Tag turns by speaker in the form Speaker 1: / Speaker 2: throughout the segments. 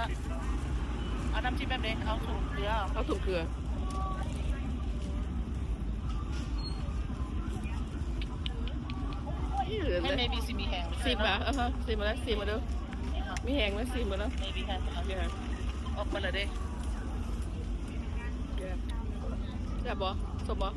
Speaker 1: นะเอาน้ำจิ้มแบบนี้เอาถุงเกลือ
Speaker 2: เอาถุงเกลือนี่เหลือ
Speaker 1: ให้
Speaker 2: เลย
Speaker 1: เมบีซีมีแห้ง
Speaker 2: ซีมาอะฮะซีมาแล้วซีมาดูมีแหงไหมซีมาแล้ว
Speaker 1: เมบีแห้ง
Speaker 2: เดี๋ยว
Speaker 1: ออกมาเลยเด้
Speaker 2: เดี๋ยวแซ่บบ่สมบ่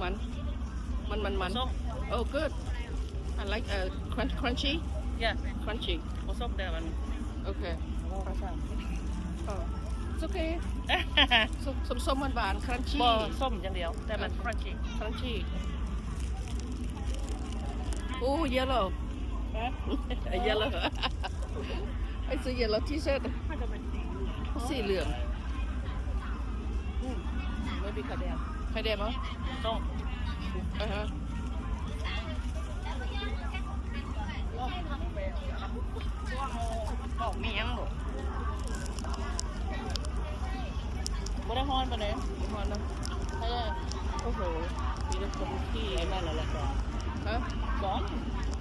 Speaker 2: มัน มันมันมัน
Speaker 1: ส้ม
Speaker 2: Oh, good. I like uh, crunch, crunchy.
Speaker 1: เนี่ย
Speaker 2: Crunchy.
Speaker 1: โส้มแต่มัน
Speaker 2: Okay.
Speaker 1: ภาษา
Speaker 2: Oh, it's okay. ส้มส้มส้มหวานหวาน crunchy.
Speaker 1: บ่ส้มอย่างเดียว แต่มันครันชี่
Speaker 2: crunchy. Oh, yellow. A yellow. It's a yellow t-shirt. สีเหลือง
Speaker 1: ไม่มีกระเดียม
Speaker 2: ไข่แดงมั้ง
Speaker 1: ส้ม
Speaker 2: อ่าฮะ
Speaker 1: บอกมียังบ่บ่ได้ฮ้อนปานใด
Speaker 2: พอนะ
Speaker 1: ใช่
Speaker 2: โอ้โห
Speaker 1: มีแต่คนที่ไอ้นั่นน่ะแหละก่อน
Speaker 2: ฮะ
Speaker 1: สอน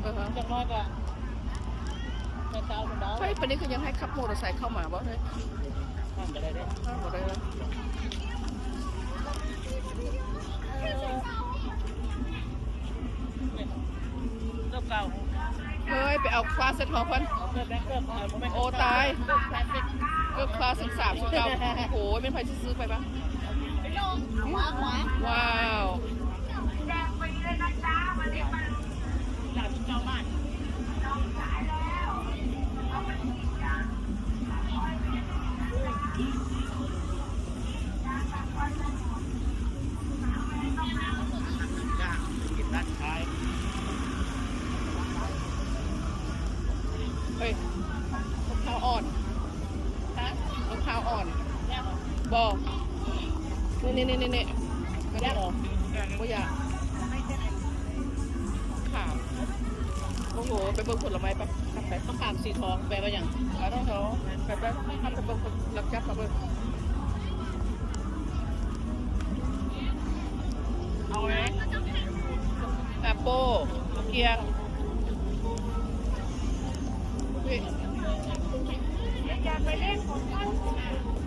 Speaker 2: อ่าฮะ
Speaker 1: จักน้อยก็แม่ตาวคนดาว
Speaker 2: เฮ้ยปานนี้คือยังให้ขับมอเตอร์ไซค์เข้ามาบ่เฮ้ย
Speaker 1: ทำไปได้เด้
Speaker 2: ห้ามบ่ได้แล้ว
Speaker 1: เริ่มเก่า
Speaker 2: เฮ้ย ไปเอาคลาสเซ็ตของคน
Speaker 1: โอ้
Speaker 2: ตาย
Speaker 1: เกิดแพนฟิก
Speaker 2: ก็คลาสสิบสามสิบเก้าโอ้โหเป็นใครซื้อไปปะว้าว
Speaker 1: หลานเจ้าบ้าน จ้ากินด้านท้าย
Speaker 2: เฮ้ยมะพร้าวอ่อน
Speaker 1: ฮะ
Speaker 2: มะพร้าวอ่อน
Speaker 1: แยกเหรอ
Speaker 2: บอก นี่นี่นี่นี่
Speaker 1: แยกเหรอ
Speaker 2: ก็อยากขามโอ้โห ไปเบิ่งผลไม้ปะขับไป
Speaker 1: มะขามสีทองแปลว่าอย่าง
Speaker 2: เอาต้องเขาไปไปขับไปเบิ่งผลรับจับมาเบิ่ง
Speaker 1: เอาเลย
Speaker 2: แอปเปิ้ลเกียงนี่
Speaker 3: นขอ๋อ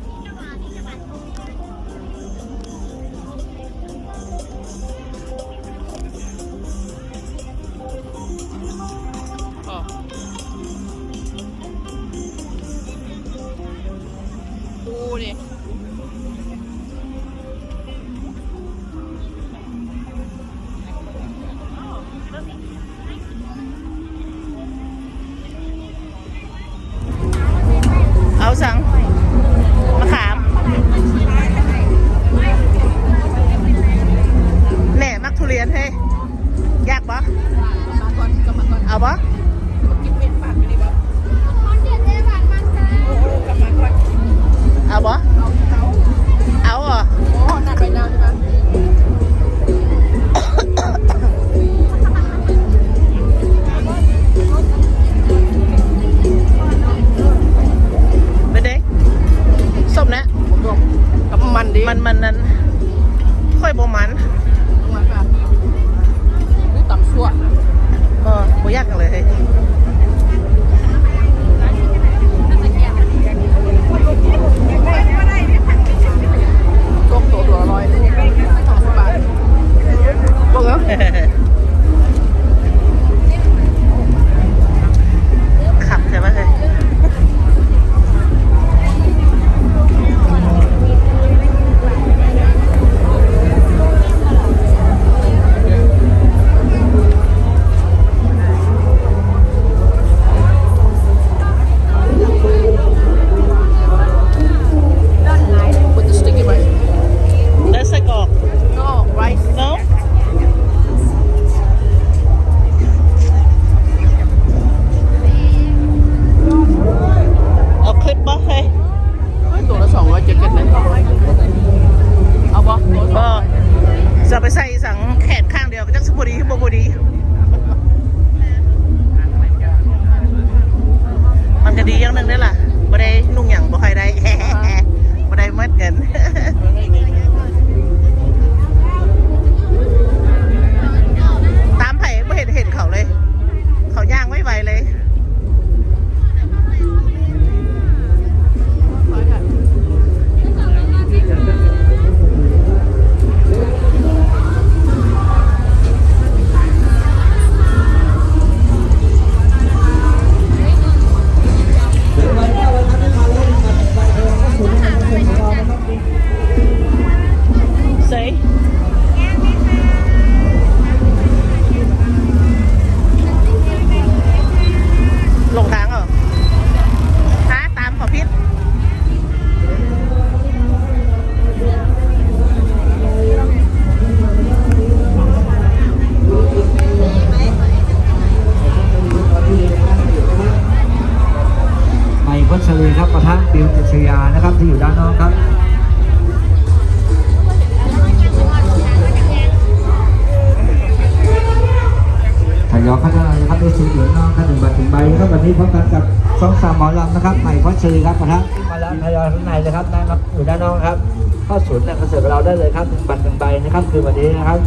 Speaker 3: อข้ามานะครับในสีเหลืองน้องขั้นหนึ่งบาทถึงใบนะครับวันนี้พบกันกับสองสามหมอลำนะครับใหม่พอชรีครับประธานมาแล้วทยอยข้างในนะครับได้ครับอยู่ด้านนอกครับ เข้าศูนย์ในคอนเสิร์ตเราได้เลยครับหนึ่งบาทหนึ่งใบนะครับคือวันนี้นะครับ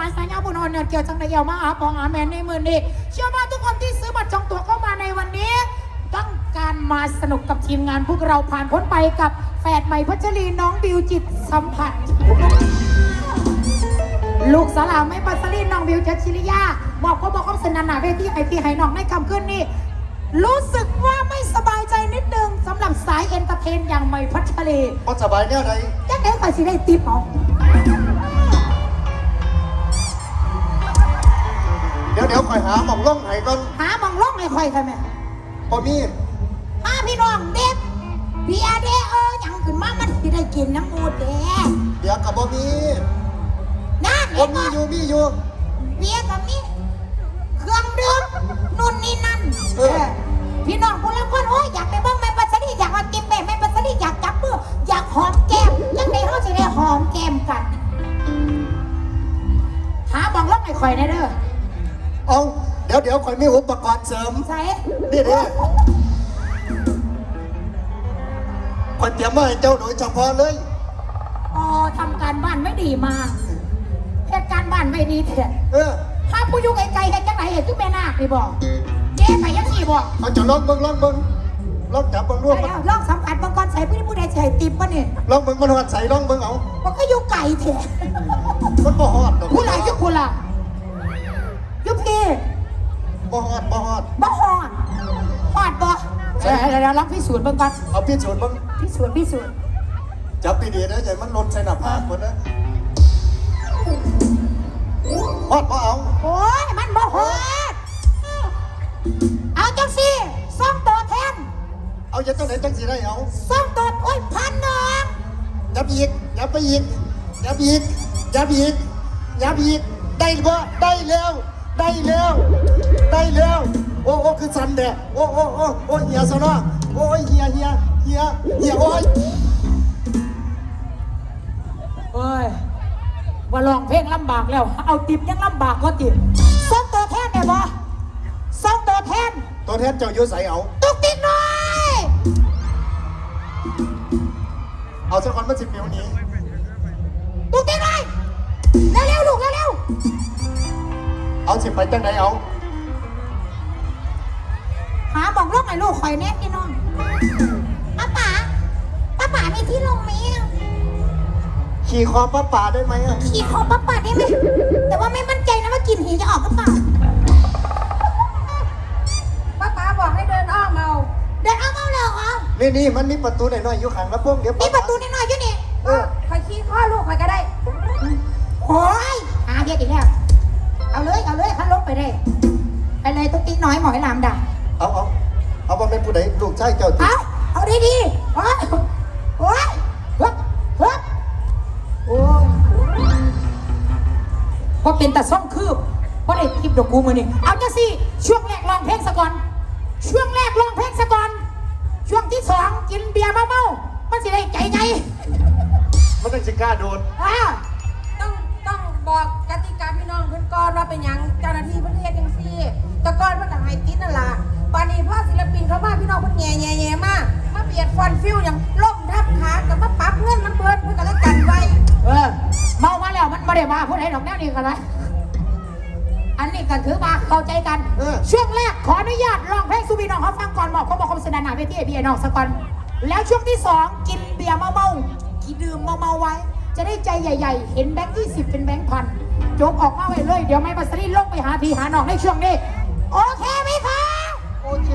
Speaker 4: สายสายยาวบนออนเนิร์ดเกี่ยวจังในเอวมาอาปองอาแมนในมือนี้ เชื่อว่าทุกคนที่ซื้อบัตรจองตั๋วเข้ามาในวันนี้ ต้องการมาสนุกกับทีมงานพวกเราผ่านพ้นไปกับแฝดใหม่พัชรีน้องบิวจิตสัมผัส ลูกสาวไม่ปัสลีน้องบิวจัชิริยา บอกก็บอกข้อสนันหนาเวทีไอพีไห้น้องในคำขึ้นนี่รู้สึกว่าไม่สบายใจนิดนึงสำหรับสายเอนเตอร์เทนอย่างใหม่พัชรี
Speaker 5: บ่สบายแนวใด
Speaker 4: จักเด็กไปสิได้ติปเอา
Speaker 5: หาหม่องล่องให้ก่อน
Speaker 4: หาหมองล่องให้คอยค่ะแม่
Speaker 5: บ่มี
Speaker 4: หาพี่น้องเด็กเบียร์เด้เออหยังขึ้นมามันสิได้กินน้ำมูดเด้
Speaker 5: เดี๋ยวก็บ่มี
Speaker 4: นั่น
Speaker 5: บ่
Speaker 4: เห็น
Speaker 5: มี
Speaker 4: บ่
Speaker 5: อยู่มีอยู่
Speaker 4: เบียร์กับนี่เครื่องดื่มนู่นนี่นั่น
Speaker 5: เออ
Speaker 4: พี่น้องคนละคนโอ้ยอยากไปเบ้างแม่ปัสดีอยากมากินแม่แม่ปัสดีอยากจับมืออยากหอมแก้มยังไงเขาจะได้หอมแก้มกัน หาบองล็อกไอ้ข่อยแน่เด้อ
Speaker 5: เอาเดี๋ยวเดี๋ยวคอยมีอุปกรณ์เสริม
Speaker 4: ใส่
Speaker 5: นี่เด้คอยเตรียมมาให้เจ้าโดยเฉพาะเลย
Speaker 4: อ๋อทำการบ้านไม่ดีมาเหตุการณ์บ้านไม่ดีเถอะ
Speaker 5: เออ
Speaker 4: ถ้าผู้อยู่ไกลๆเหตุจังไหนเหตุคือแม่นาคนี่บอกเจ๊ไปยังสี่บอก
Speaker 5: เอาจะลองเบิ่งลองเบิ่งลองจับเบิ่งร่วม
Speaker 4: เดี๋ยวลองสัมผัสบางกรใส่ผู้นี้ผู้ใดใส่ติบปะเนี่ย
Speaker 5: ลองเบิ่งมันหัดใส่ลองเบิ่งเอา
Speaker 4: มันก็อยู่ไกลเถอะ
Speaker 5: มันบ่ฮอดดอก
Speaker 4: ผู้ไหนยุผู้ล่ะยุ พี่
Speaker 5: บ่ฮอดบ่ฮอด
Speaker 4: บ่หอดหอดบ่เดี๋ยวเดี๋ยวเดี๋ยวลองพิสูจน์เบิ่งก่อน
Speaker 5: เอาพิสูจน์เบิ่ง
Speaker 4: พิสูจน์พิสูจน์
Speaker 5: จับดีๆนะอย่ามันหล่นใส่หน้าผากคนนะฮอดบ่เอา
Speaker 4: โอ้ยมันบ่หอดเอาจังสิซ่องตัวแทน
Speaker 5: เอาอย่าจังไหนจังสิได้เอา
Speaker 4: ซ่องตัวโอ้ยพันหนึ่ง
Speaker 5: ยับอีกยับไปอีกยับอีกยับอีกยับอีกได้บ่ได้แล้ว ได้แล้ว ได้แล้ว โอ้โอ้คือสันเด้โอ้โอ้โอ้โอ้เฮียซะเนาะโอ้ยเฮียเฮียเฮียเฮียโอ้ย
Speaker 4: เอ้ยว่าลองเพลงลำบากแล้ว เอาติบยังลำบากก็ติบซ่องตัวแทนได้บ่ซ่องตัวแทน
Speaker 5: ตัวแทนเจ้าอยู่ใส่เอา
Speaker 4: ตุกติกหน่อย
Speaker 5: เอาสักคนมาสิบนิ้วนี้
Speaker 4: ตุกติกหน่อย เร็วๆลูกเร็ว
Speaker 5: เอาสิไปจังไหนเอา
Speaker 4: ๆหาบอกลูกหน่อยลูกคอยแน่พี่น้องป้าป๋าป้าป๋ามีที่ลงไหมอะ
Speaker 5: ขี่คอป้าป่าได้ไหมอะ
Speaker 4: ขี่คอป้าป๋าได้ไหมแต่ว่าไม่มั่นใจนะว่ากลิ่นหีจะออกหรือเปล่า
Speaker 6: ป้าป๋าบอกให้เดินอ้อมเอา
Speaker 4: เดินเอาเมาเลยเหรอ
Speaker 5: นี่นี่มันมีประตูหน่อยๆอยู่ข้างแล้วพวกเดี๋ยว
Speaker 4: มีประตูนิดหน่อยอยู่นี่
Speaker 5: เออ
Speaker 6: คอยขี้ข้อลูกคอยก็ได้
Speaker 4: โอ้ยหาเดียดอีกแล้ว เอาเลยเอาเลยขันลงไปเลยไปเลยตุ๊กติ๊กน้อยหมอยหลามด่า
Speaker 5: เอาเอาเอาว่าเป็นผู้ใดลูกชายเจ้าติ
Speaker 4: เอาเอาดีดีๆโอ้ยโอ้ยฮึบฮึบโอ้ยพอเป็นแต่ซ่องคืบ
Speaker 5: บ่ได้คลิปดอกกูมือนี่เอาจังสิช่วงแรกร้องเพลงซะก่อน ช่วงแรกร้องเพลงซะก่อน ช่วงที่สองกินเบียร์เมาๆมันสิได้ใจไง
Speaker 4: มันต้องสิกล้าโดน
Speaker 5: อ่า
Speaker 6: ต้องต้อง บอกกติกาพี่น้องเพื่อนก่อนว่าเป็นหยังเจ้าหน้าที่เพื่อนเรียกจังซี่แตะก่อนเพื่อนต่างให้ติดนั่นล่ะปานนี้พ่อศิลปินเขามาพี่น้องเพื่อนแง่แง่แง่มากมาเบียดฟันฟิวอย่างล่มทับขากับมาปรั๊บเงินน้ำเบิร์ดเพื่อนก็เลยกันไว้
Speaker 5: เออเมามาแล้วมันไม่ได้มาพูดให้ดอกแนวนี้กันนะอันนี้ก็ถือมาเข้าใจกัน
Speaker 4: เออ
Speaker 5: ช่วงแรกขออนุญาตร้องเพลงซูบีน้องเขาฟังก่อนบอกเขาบอกคำสนานหนาเวทีไอพี่ไอ้น้องสักก่อนแล้วช่วงที่สองกินเบียร์เมาๆกินดื่มเมาๆไว้ จะได้ใจใหญ่ๆ เห็นแบงค์ยี่สิบเป็นแบงค์พันจบออกมาไว้เลย เดี๋ยวไม่มาสรีลงไปหาพีหาน้องในช่วงนี้ โอเคไหมคะ
Speaker 4: โอเค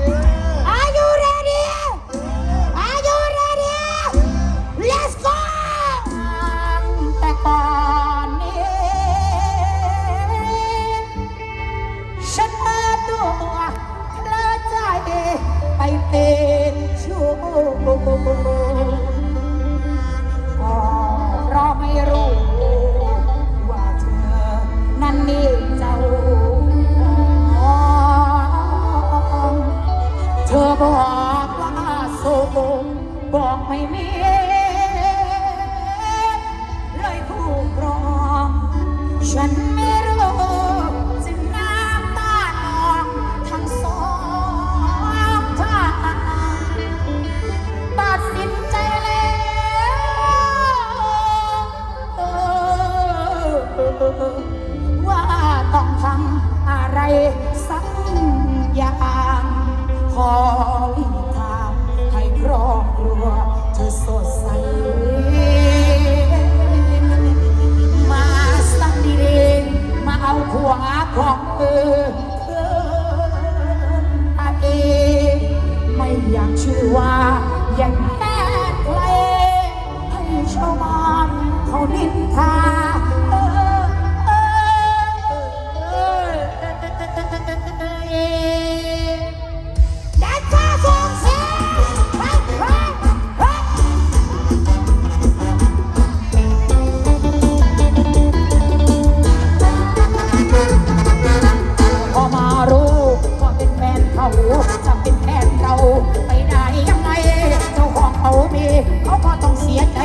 Speaker 5: เขาก็ต้องเสียใจ